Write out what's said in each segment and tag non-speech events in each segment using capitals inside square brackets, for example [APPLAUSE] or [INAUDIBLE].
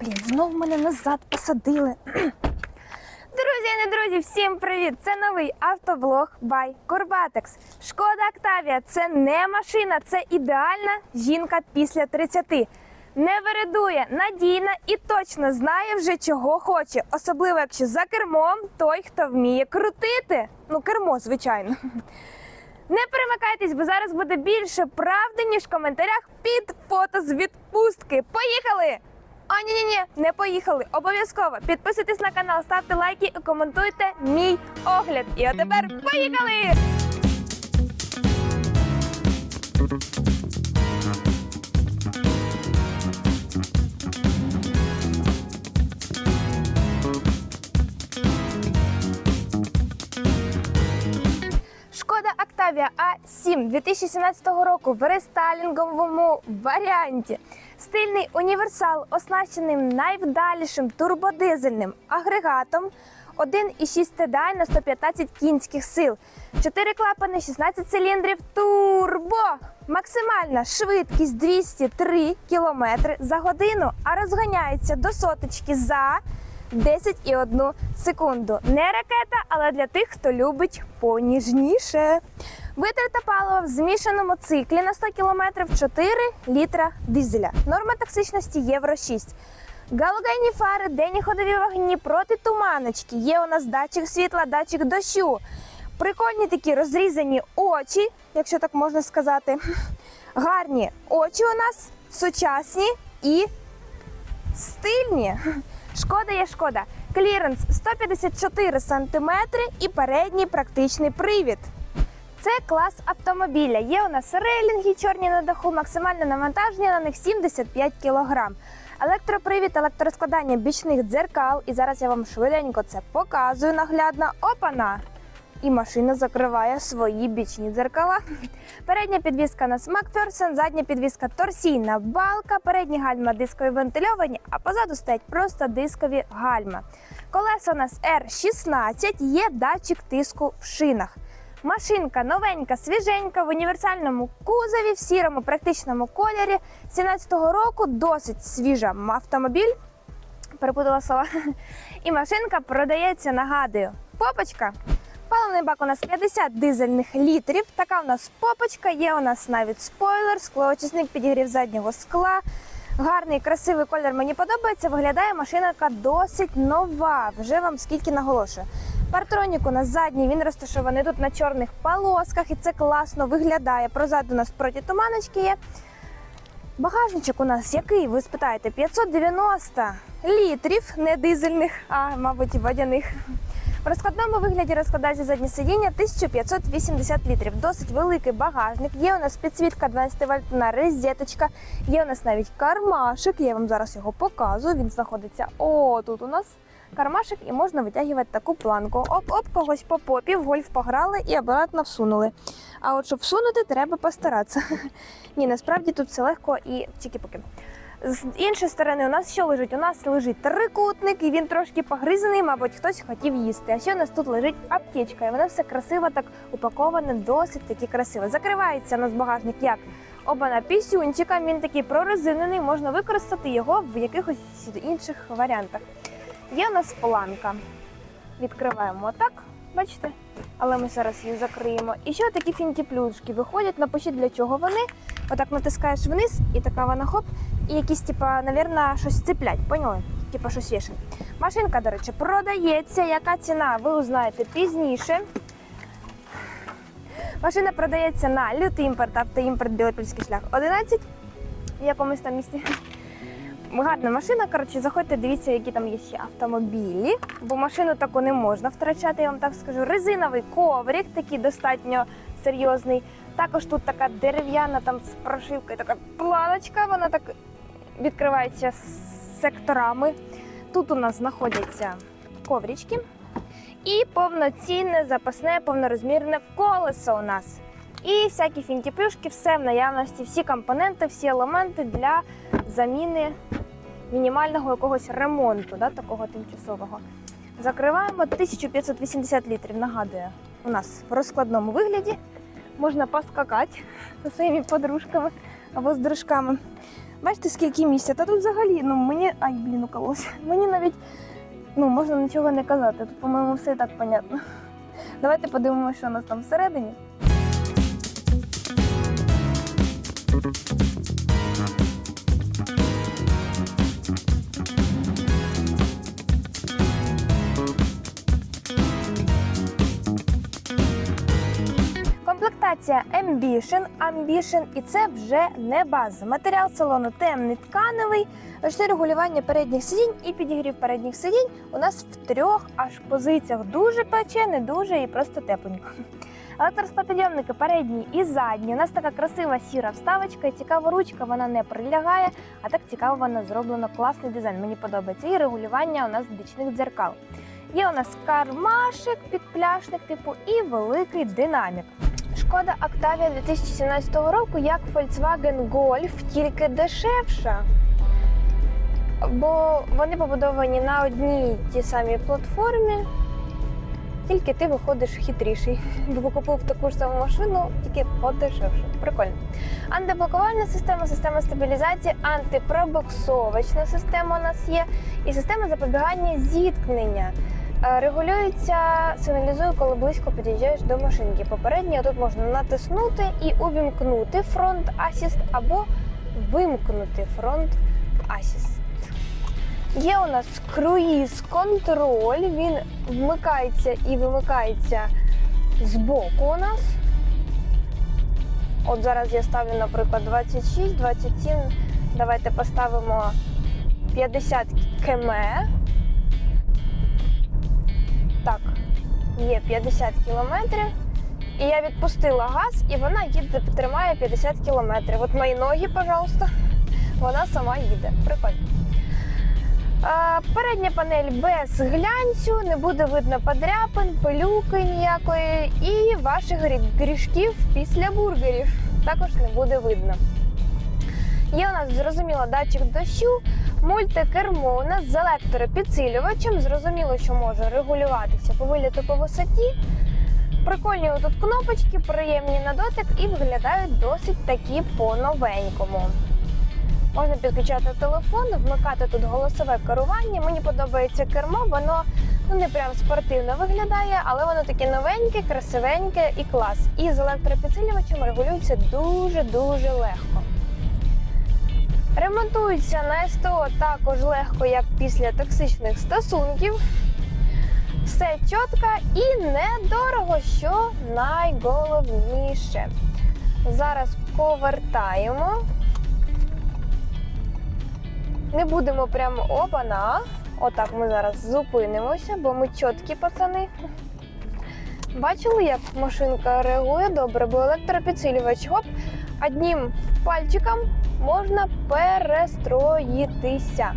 Блін, знов мене назад посадили. Друзі, не друзі, всім привіт! Це новий автоблог by Corbatex. Шкода Октавія це не машина, це ідеальна жінка після 30. Не вередує, надійна і точно знає вже чого хоче. Особливо, якщо за кермом той, хто вміє крутити. Ну, кермо, звичайно. Не перемикайтесь, бо зараз буде більше правди, ніж в коментарях під фото з відпустки. Поїхали! А ні, ні, ні, не поїхали. Обов'язково підписуйтесь на канал, ставте лайки і коментуйте мій огляд. І от тепер поїхали! Шкода Октавія А7 2017 року в рестайлінговому варіанті. Стильний універсал, оснащений найвдалішим турбодизельним агрегатом. 1,6 TDI на 115 кінських сил, 4 клапани, 16 циліндрів, турбо. Максимальна швидкість 203 км за годину, а розганяється до соточки за 10,1 секунду. Не ракета, але для тих, хто любить поніжніше. Витрата палива в змішаному циклі на 100 км 4 літра дизеля. Норма токсичності Євро 6. Галогенні фари, денні ходові вогні проти туманочки. Є у нас датчик світла, датчик дощу. Прикольні такі розрізані очі, якщо так можна сказати. Гарні очі у нас сучасні і стильні. Шкода є шкода. Кліренс 154 см і передній практичний привід. Це клас автомобіля. Є у нас рейлінги чорні на даху, максимальне навантаження на них 75 кг. Електропривід, електроскладання бічних дзеркал. І зараз я вам швиденько це показую наглядно. Опана! І машина закриває свої бічні дзеркала. Передня підвіска на смак MacPherson, задня підвіска торсійна балка, передні гальма дискові вентильовані, а позаду стоять просто дискові гальма. Колеса у нас R16, є датчик тиску в шинах. Машинка новенька, свіженька в універсальному кузові, в сірому практичному кольорі 17-го року. Досить свіжа автомобіль. Перепутала слова. І машинка продається, нагадую, попочка. Паливний бак у нас 50 дизельних літрів. Така у нас попочка, є у нас навіть спойлер, склоочисник підігрів заднього скла. Гарний, красивий колір мені подобається. Виглядає машинка досить нова. Вже вам скільки наголошую. Партронік у нас задній, він розташований тут на чорних полосках, і це класно виглядає. Прозаду у нас проти туманочки є. Багажничок у нас який, ви спитаєте, 590 літрів, не дизельних, а мабуть, водяних. В розкладному вигляді розкладається заднє сидіння 1580 літрів. Досить великий багажник. Є у нас підсвітка 12 вольтна розеточка. Є у нас навіть кармашик. Я вам зараз його показую. Він знаходиться о тут у нас. Кармашик і можна витягувати таку планку. Оп-оп, когось по попі, в гольф пограли і обратно всунули. А от щоб всунути, треба постаратися. [LAUGHS] Ні, насправді тут все легко і тільки поки. З іншої сторони, у нас що лежить? У нас лежить трикутник, і він трошки погризаний, мабуть, хтось хотів їсти. А ще у нас тут лежить аптечка, і вона все красиво так упаковане, досить таки красиво. Закривається у нас багажник як обана пісюнчиком. Він такий прорезинений, можна використати його в якихось інших варіантах. Є у нас планка. Відкриваємо отак, бачите? Але ми зараз її закриємо. І ще такі фінті-плюшки виходять. Напишіть, для чого вони. Отак натискаєш вниз, і така вона хоп, і якісь, типа, навірно, щось цеплять, поняли? Типа щось вішать. Машинка, до речі, продається. Яка ціна, ви узнаєте пізніше. Машина продається на лютий імпорт, автоімпорт, Білопільський шлях 11 в якомусь там місці. Гарна машина. Коротше, заходьте, дивіться, які там є ще автомобілі, бо машину таку не можна втрачати, я вам так скажу. Резиновий коврик, такий достатньо серйозний. Також тут така дерев'яна там з прошивкою, така планочка, вона так відкривається з секторами. Тут у нас знаходяться коврички і повноцінне запасне повнорозмірне колесо у нас. І всякі фінтіплюшки, все в наявності, всі компоненти, всі елементи для заміни мінімального якогось ремонту, да, такого тимчасового. Закриваємо 1580 літрів. Нагадую, у нас в розкладному вигляді можна поскакати зі своїми подружками або з дружками. Бачите, скільки місця? Та тут взагалі, ну мені. Ай, блін, уколося. Мені навіть ну, можна нічого не казати. Тут, по-моєму, все і так понятно. Давайте подивимося, що у нас там всередині. Комплектація Ambition, Ambition і це вже не база. Матеріал салону темний тканевий, регулювання передніх сидінь і підігрів передніх сидінь у нас в трьох аж позиціях. Дуже пече, не дуже і просто тепленько. Електросклопідйомники передні і задні. У нас така красива сіра вставочка і цікава ручка, вона не прилягає, а так цікаво вона зроблено класний дизайн. Мені подобається. І регулювання у нас бічних дзеркал. Є у нас кармашик, підпляшник типу і великий динамік. Шкода Octavia 2017 року, як Volkswagen Golf, тільки дешевша. Бо вони побудовані на одній тій самій платформі, тільки ти виходиш хитріший. [LAUGHS] Бо купив таку ж саму машину, тільки подешевше. Прикольно. Антиблокувальна система, система стабілізації, антипробуксовочна система у нас є, і система запобігання зіткнення. Е, Регулюється, сигналізує, коли близько під'їжджаєш до машинки. Попередньо тут можна натиснути і увімкнути фронт асіст або вимкнути фронт асіст. Є у нас круїз контроль, він вмикається і вимикається збоку у нас. От зараз я ставлю, наприклад, 26, 27. Давайте поставимо 50 км. Так, є 50 кілометрів. І я відпустила газ, і вона їде, тримає 50 кілометрів. От мої ноги, пожалуйста, вона сама їде. Прикольно. А, передня панель без глянцю, не буде видно подряпин, пилюки ніякої і ваших грішків після бургерів. Також не буде видно. Є у нас зрозуміло датчик дощу, мультикермо у нас з електропідсилювачем. Зрозуміло, що може регулюватися по виліту по висоті. Прикольні тут кнопочки, приємні на дотик і виглядають досить такі по-новенькому. Можна підключати телефон, вмикати тут голосове керування. Мені подобається кермо, воно ну не прям спортивно виглядає, але воно таке новеньке, красивеньке і клас. І з електропідсилювачем регулюється дуже-дуже легко. Ремонтується на СТО також легко, як після токсичних стосунків. Все чітко і недорого, що найголовніше. Зараз повертаємо. Не будемо прямо обана. Отак ми зараз зупинимося, бо ми чіткі пацани. Бачили, як машинка реагує добре, бо електропідсилювач гоп, одним пальчиком можна перестроїтися.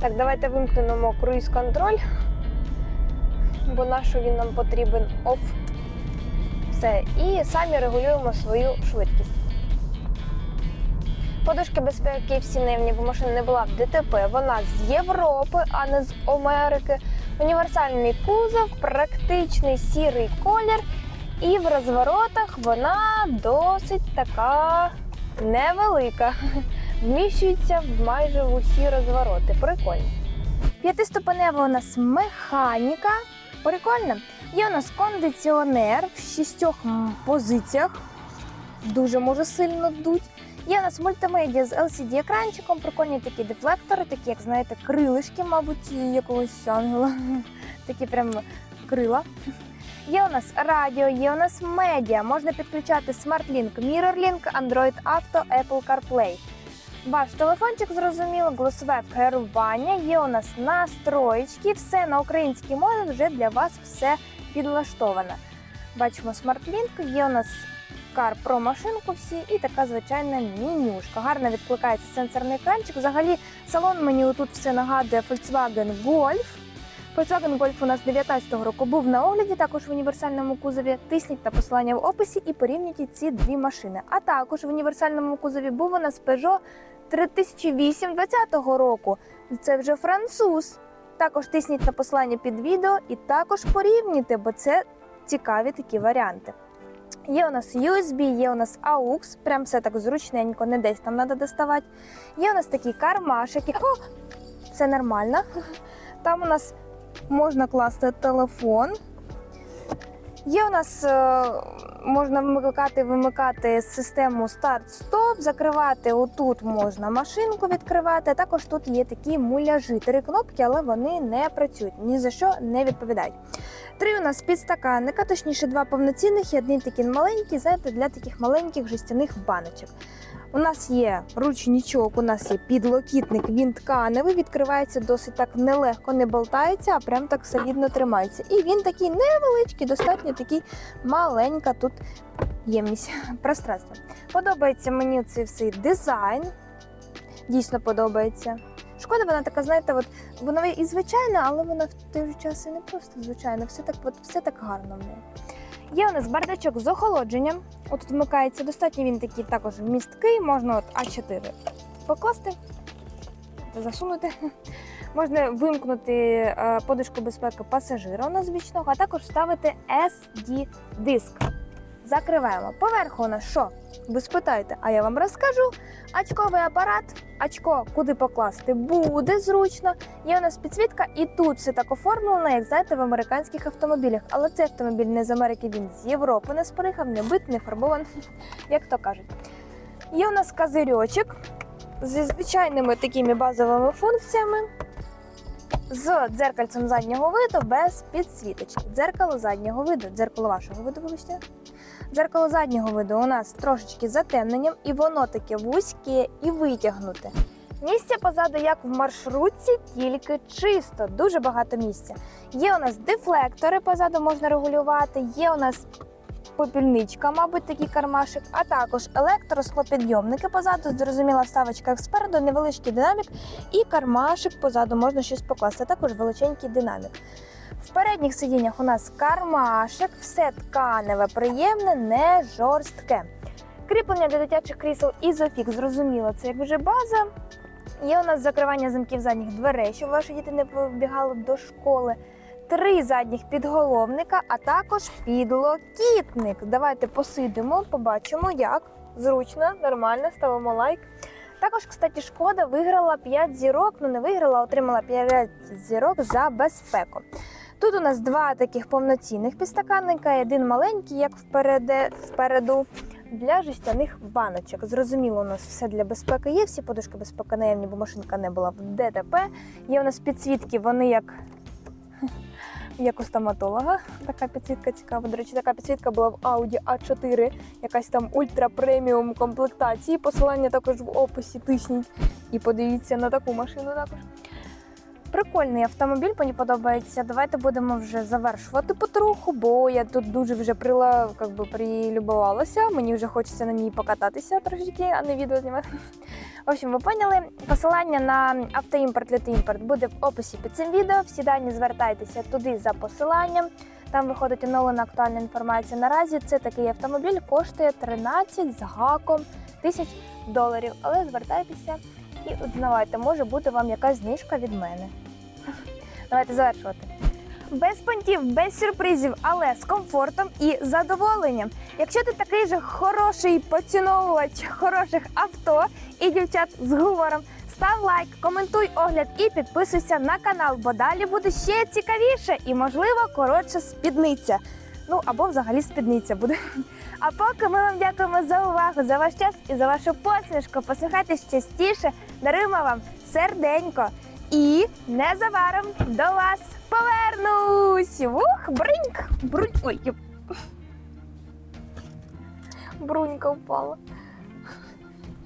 Так, давайте вимкнемо круїз-контроль, бо нашу він нам потрібен оф. Все. І самі регулюємо свою швидкість. Подушки безпеки всі нивні, бо машина не була в ДТП. Вона з Європи, а не з Америки. Універсальний кузов, практичний сірий колір. І в розворотах вона досить така невелика. Вміщується майже в усі розвороти. Прикольно. П'ятиступенева у нас механіка. Прикольно. Є у нас кондиціонер в шістьох позиціях. Дуже може сильно дуть. Є у нас мультимедіа з LCD-екранчиком, прикольні такі дефлектори, такі, як знаєте, крилишки, мабуть, якогось ангела. [LAUGHS] Такі прям крила. Є у нас радіо, є у нас медіа. Можна підключати SmartLink, MirrorLink, Android Auto, Apple CarPlay. Ваш телефончик зрозуміло, голосове керування. Є у нас настроєчки, все на українській мові вже для вас все підлаштовано. Бачимо SmartLink, є у нас Кар про машинку всі і така звичайна менюшка. Гарно відкликається сенсорний екранчик. Взагалі салон мені тут все нагадує Volkswagen Golf. Volkswagen Golf у нас 19-го року був на огляді, також в універсальному кузові. Тисніть на посилання в описі і порівнюйте ці дві машини. А також в універсальному кузові був у нас Peugeot 3008 20-го року. Це вже француз. Також тисніть на посилання під відео і також порівнюйте, бо це цікаві такі варіанти. Є у нас USB, є у нас AUX, прям все так зручненько, не десь там треба доставати. Є у нас такі кармашики. О, це нормально. Там у нас можна класти телефон. Є у нас е, можна вмикати, вимикати систему старт-стоп, закривати отут можна машинку відкривати. Також тут є такі муляжі. Три кнопки, але вони не працюють, ні за що не відповідають. Три у нас підстаканника, точніше, два повноцінних і один такий маленький, знаєте, для таких маленьких жестяних баночок. У нас є ручничок, у нас є підлокітник, він тканевий, відкривається досить так нелегко, не болтається, а прям так солідно тримається. І він такий невеличкий, достатньо такий маленька тут ємність [LAUGHS] пространства. Подобається мені цей всей дизайн. Дійсно подобається. Шкода, вона така, знаєте, от вона і звичайна, але вона в той же час і не просто звичайна. Все так, от, все так гарно в неї. Є у нас бардачок з охолодженням. Отут вмикається достатньо, він такий також місткий, можна от А4 покласти, засунути. [LAUGHS] Можна вимкнути е, подушку безпеки пасажира у нас бічного, а також вставити SD-диск. Закриваємо. Поверху у нас що? Ви спитаєте, а я вам розкажу. Очковий апарат, очко куди покласти буде зручно. Є у нас підсвітка, і тут все так оформлено, як знаєте, в американських автомобілях. Але цей автомобіль не з Америки, він з Європи не спорихав, не бит, не фарбований, [LAUGHS] як то кажуть. Є у нас козирьочок зі звичайними такими базовими функціями. З дзеркальцем заднього виду без підсвіточки. Дзеркало заднього виду, дзеркало вашого виду, вибачте. Дзеркало заднього виду у нас трошечки затемненням, і воно таке вузьке і витягнуте. Місця позаду, як в маршрутці, тільки чисто, дуже багато місця. Є у нас дефлектори позаду можна регулювати, є у нас попільничка, мабуть, такий кармашик, а також електросклопідйомники позаду, зрозуміла вставочка як спереду, невеличкий динамік і кармашик позаду можна щось покласти, також величенький динамік. В передніх сидіннях у нас кармашик, все тканеве, приємне, не жорстке. Кріплення для дитячих крісел ізофік, зрозуміло, це як вже база. Є у нас закривання замків задніх дверей, щоб ваші діти не вибігали до школи. Три задніх підголовника, а також підлокітник. Давайте посидимо, побачимо, як зручно, нормально, ставимо лайк. Також, кстати, шкода виграла 5 зірок, ну не виграла, а отримала 5 зірок за безпеку. Тут у нас два таких повноцінних підстаканника і один маленький, як впереде, впереду, для жестяних баночок. Зрозуміло, у нас все для безпеки є, всі подушки безпеки наємні, бо машинка не була в ДТП. Є у нас підсвітки, вони як. [LAUGHS] Як у стоматолога, така підсвітка цікава. До речі, така підсвітка була в Audi A4, якась там ультра преміум комплектації. Посилання також в описі тисніть. І подивіться на таку машину також. Прикольний автомобіль, мені подобається. Давайте будемо вже завершувати потроху, бо я тут дуже вже прила, как би, прилюбувалася. Мені вже хочеться на ній покататися трошечки, а не відео знімати. В общем, ви поняли. Посилання на автоімпорт Літімпорт буде в описі під цим відео. Всі дані звертайтеся туди за посиланням. Там виходить оновлена актуальна інформація. Наразі це такий автомобіль коштує 13 з гаком тисяч доларів. Але звертайтеся і узнавайте, може бути вам якась знижка від мене. Давайте завершувати. Без понтів, без сюрпризів, але з комфортом і задоволенням. Якщо ти такий же хороший поціновувач хороших авто і дівчат з гумором, став лайк, коментуй огляд і підписуйся на канал, бо далі буде ще цікавіше і, можливо, коротша спідниця. Ну або взагалі спідниця буде. А поки ми вам дякуємо за увагу, за ваш час і за вашу посмішку. Посміхайтесь частіше, даруємо вам серденько. І незабаром до вас повернусь. Ух, бриньк! Брунь. Ой, брунька впала.